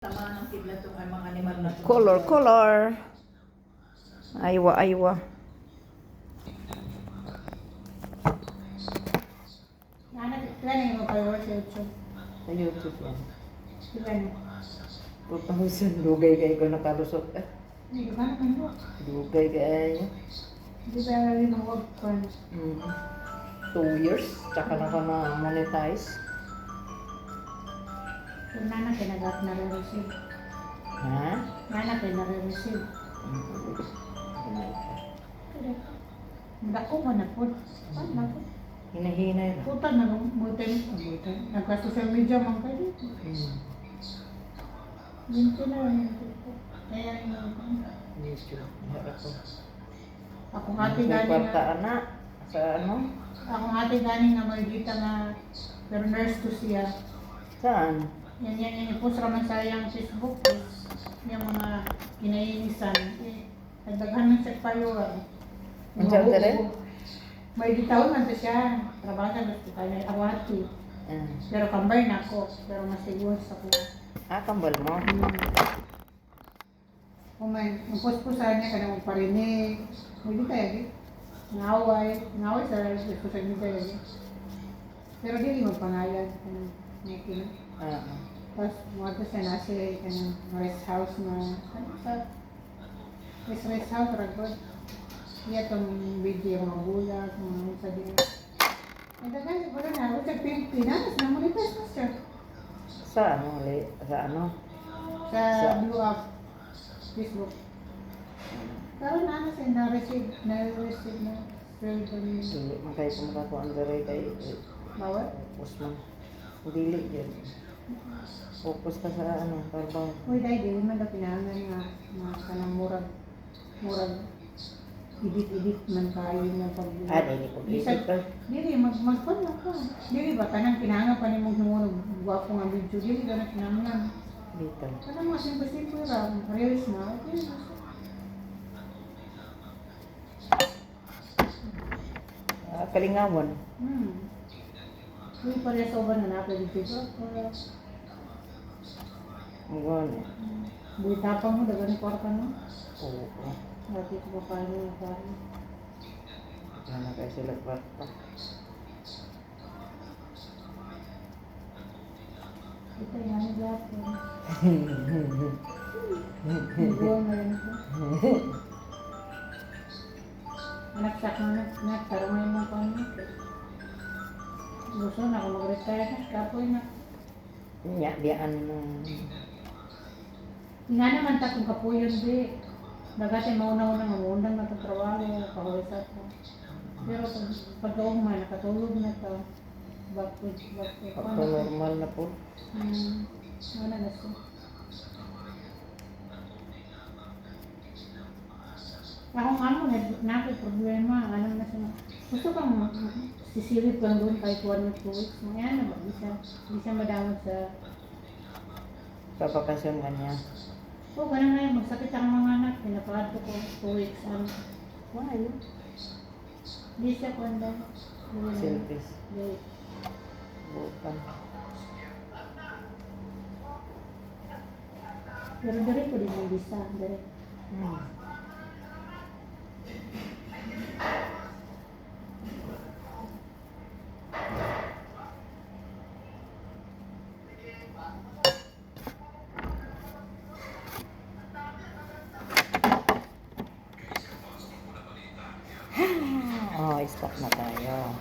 Sama ng kidlat itong mga animal na. Color, color. Aywa, aywa. Nana, kailan yung mag-work sa YouTube? Sa YouTube yan. Kailan? 2,000. Dugay kayo ko nakalusot. Eh, Hindi ba naman mo? dugay kayo. Hindi ba rin ang work ko? Mm. Two years. Tsaka na ka na monetize. Kung nana, kinagat na re-receive. Ha? Nana, kina-receive. Dako mo na po. Paano na po? Hinahinay na. Puta na lang, butin. Butin. Nagka-social media man kayo. Mm. Binti na lang. Kaya yung. Harap ko. ako ate May gani kwarta nga. na. Sa ano? Ako ate gani nga may dita nga pero nurse to siya. Saan? Yan yan yan i-post raman sa yung Facebook is yung mga kinainisan. Eh, nagdaghan ng sa payuran. Ang saan ka rin? May ditawon man siya. Trabaho sa hospital na awati. Ah. Pero kambay na ako. Pero masiguro sa ko. Ah, kambal mo. Kung may post po sa niya ka na magparinig. Hindi tayo di. Ngaway. Ngaway sa social media yun. Pero di magpangalan. Kanang nakikita. Ah. Ah. Tapos mga to siya nasa kanang rest house na ano sa rest rest house ragod. Iya tong video mga bulag, mga ano sa din. Ang dagan siguro na ako sa Pilipinas, na monitas na siya. Sa ano? li- Sa ano? Sa Sa- Blue Up, Facebook. Pero na ano siya, na-receive, na-receive na. Pero kami, Dili man kayo kumakakuha ang daray kay eh, bawat. focus man. Dili yun. Focus ka sa ano, trabaho. Uy, dahil di man na pinangan nga, mga kanang murag, murag, edit-edit man kayo ng pag Ah, dili ko isip ka. Dili, mag magpon na ka. Dili ba, kanang kinanga pa ni mong humunog, gwapo nga video, dili ka na kinangan. Dito. Kanang mga simple-simple lang, reels na, okay. Ah, kalingawan. Hmm. Uy, pareha sa uban na natin dito. Ang gano'n. Buhay tapang mo, dagan ni kwarta mo. Oo. Dati ko pa paano yung paano. Sana kayo sila kwarta. Ito yan, gwapo. Buwa na rin ito. Anak sa akin, anak, anak, tarong ngayon mga paano. Gusto na ako mag-retire na, kapoy na. Nya, diyan mo. Nga naman ta kung kapuyon di. Dagati mauna-una nga maundang na trabaho, kahulisat ko. Pero pag pagkaugma, nakatulog na to. Bakit, bakit, Pagka normal na po. Hmm, ano na siya. Ako nga mo, na ako problema, ano na siya. Gusto kang sisilip lang doon kahit one or two weeks. Mga ano ba, di siya, di siya madamot sa Papakasyon ka niya. Oo, oh, ganun nga yun. Magsakit ang mga anak. Pinapakad ko ko two weeks. Ano. Why? Hindi siya kwanda. Selfies. Hindi. Bukan. Pero dari ko din yung bisa. Dari. Hmm. Stop na tayo.